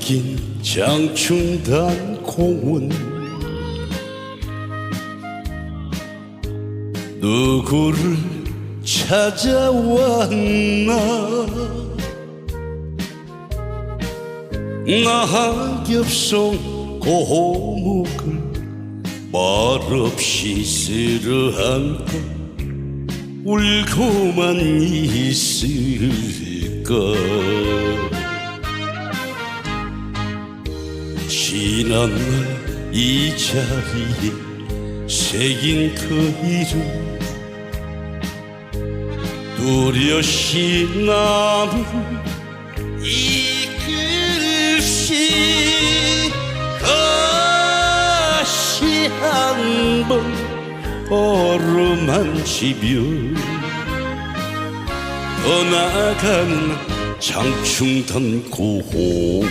긴 장충단 공원. 누구를 찾아왔나? 낙엽송 고목을 말없이 쓸어안고 울고만 있을까 지난날 이 자리에 새긴 그 이름. 뚜렷이 남은 이 글씨 다시 한번 어루만지며 떠나가는 장충단 고원